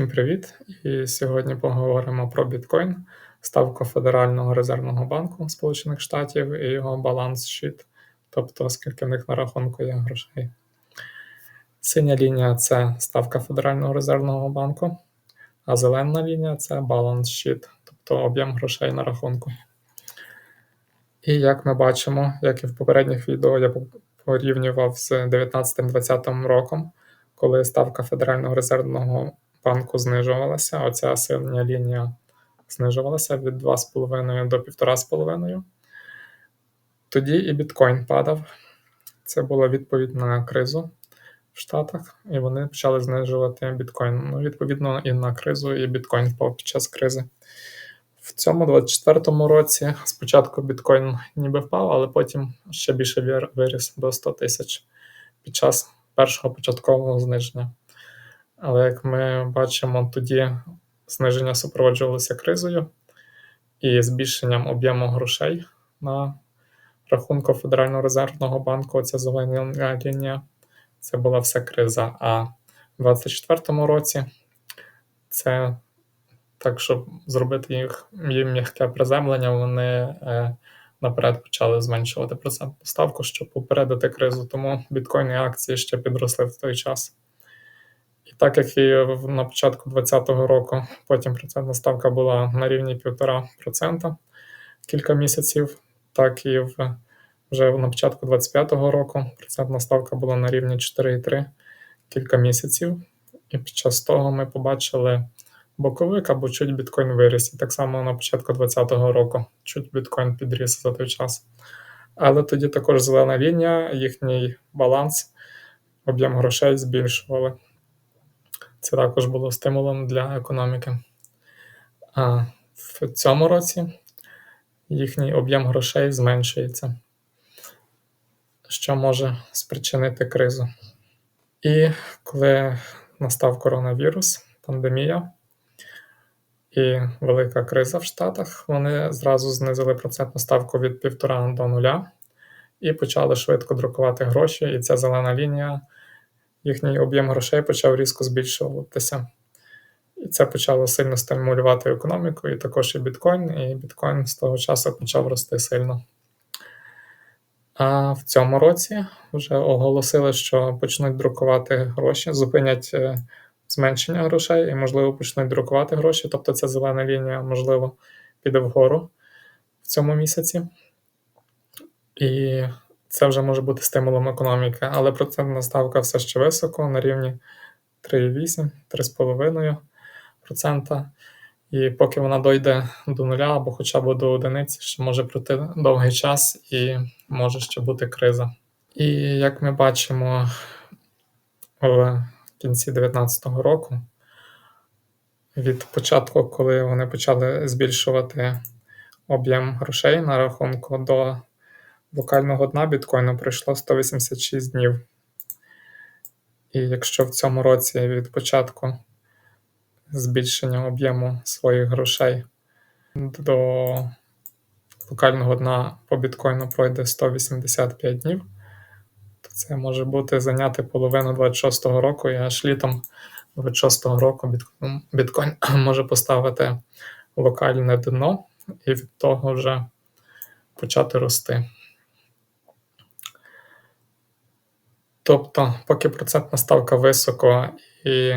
Всім привіт! І сьогодні поговоримо про біткоін, ставку Федерального резервного банку Сполучених Штатів і його баланс щит, тобто скільки в них на рахунку є грошей. Синя лінія це ставка Федерального резервного банку, а зелена лінія це баланс щит, тобто об'єм грошей на рахунку. І як ми бачимо, як і в попередніх відео я порівнював з 2019-2020 роком, коли ставка Федерального резервного банку знижувалася. Оця синя лінія знижувалася від 2,5 до 1,5. Тоді і біткоін падав. Це була відповідь на кризу в Штатах, і вони почали знижувати біткоін. Ну, відповідно, і на кризу, і біткоін впав під час кризи. В цьому 24-му році спочатку біткоін ніби впав, але потім ще більше виріс до 100 тисяч під час першого початкового зниження. Але як ми бачимо, тоді зниження супроводжувалося кризою і збільшенням об'єму грошей на рахунку Федерального резервного банку. Оця зелена лінія це була вся криза. А в 2024 році це так, щоб зробити їх їм м'яке приземлення, вони е, наперед почали зменшувати процентну ставку, щоб попередити кризу. Тому біткоін і акції ще підросли в той час. Так як і на початку 2020 року, потім процентна ставка була на рівні 1,5% кілька місяців, так і в, вже на початку 2025 року процентна ставка була на рівні 4,3 кілька місяців. І під час того ми побачили боковик або чуть біткоін виріс. І так само на початку 2020 року чуть біткоін підріс за той час. Але тоді також зелена лінія, їхній баланс, об'єм грошей збільшували. Це також було стимулом для економіки. А в цьому році їхній об'єм грошей зменшується, що може спричинити кризу. І коли настав коронавірус, пандемія і велика криза в Штатах, вони зразу знизили процентну ставку від 1,5 до 0 і почали швидко друкувати гроші. І ця зелена лінія їхній об'єм грошей почав різко збільшуватися. І це почало сильно стимулювати економіку, і також і біткоін, і біткоін з того часу почав рости сильно. А в цьому році вже оголосили, що почнуть друкувати гроші, зупинять е, зменшення грошей і, можливо, почнуть друкувати гроші. Тобто ця зелена лінія, можливо, піде вгору в цьому місяці. І це вже може бути стимулом економіки, але процентна ставка все ще високо на рівні 3,8-3,5%. І поки вона дойде до нуля або хоча б до одиниці, ще може пройти довгий час і може ще бути криза. І як ми бачимо в кінці 2019 року, від початку, коли вони почали збільшувати об'єм грошей на рахунку до локального дна біткоїну пройшло 186 днів. І якщо в цьому році від початку збільшення об'єму своїх грошей до локального дна по біткоїну пройде 185 днів, то це може бути зайняти половину 26-го року, і аж літом 26-го року біткоін може поставити локальне дно і від того вже почати рости. Тобто, поки процентна ставка високо і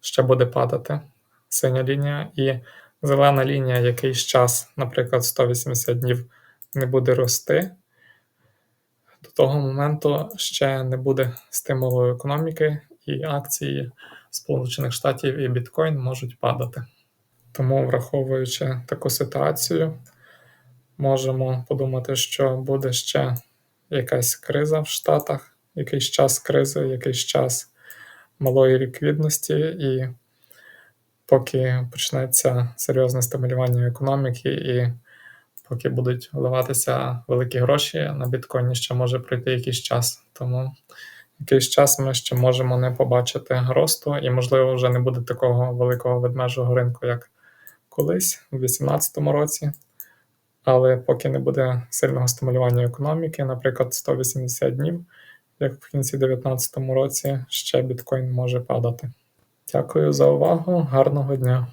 ще буде падати синя лінія, і зелена лінія якийсь час, наприклад, 180 днів не буде рости, до того моменту ще не буде стимулу економіки, і акції Сполучених Штатів і біткоін можуть падати. Тому, враховуючи таку ситуацію, можемо подумати, що буде ще якась криза в Штатах якийсь час кризи, якийсь час малої ліквідності, і поки почнеться серйозне стимулювання економіки, і поки будуть вливатися великі гроші на біткоїні, ще може пройти якийсь час. Тому якийсь час ми ще можемо не побачити росту, і, можливо, вже не буде такого великого ведмежого ринку, як колись у 2018 році. Але поки не буде сильного стимулювання економіки, наприклад, 180 днів як в кінці 2019 році ще біткоін може падати. Дякую за увагу, гарного дня!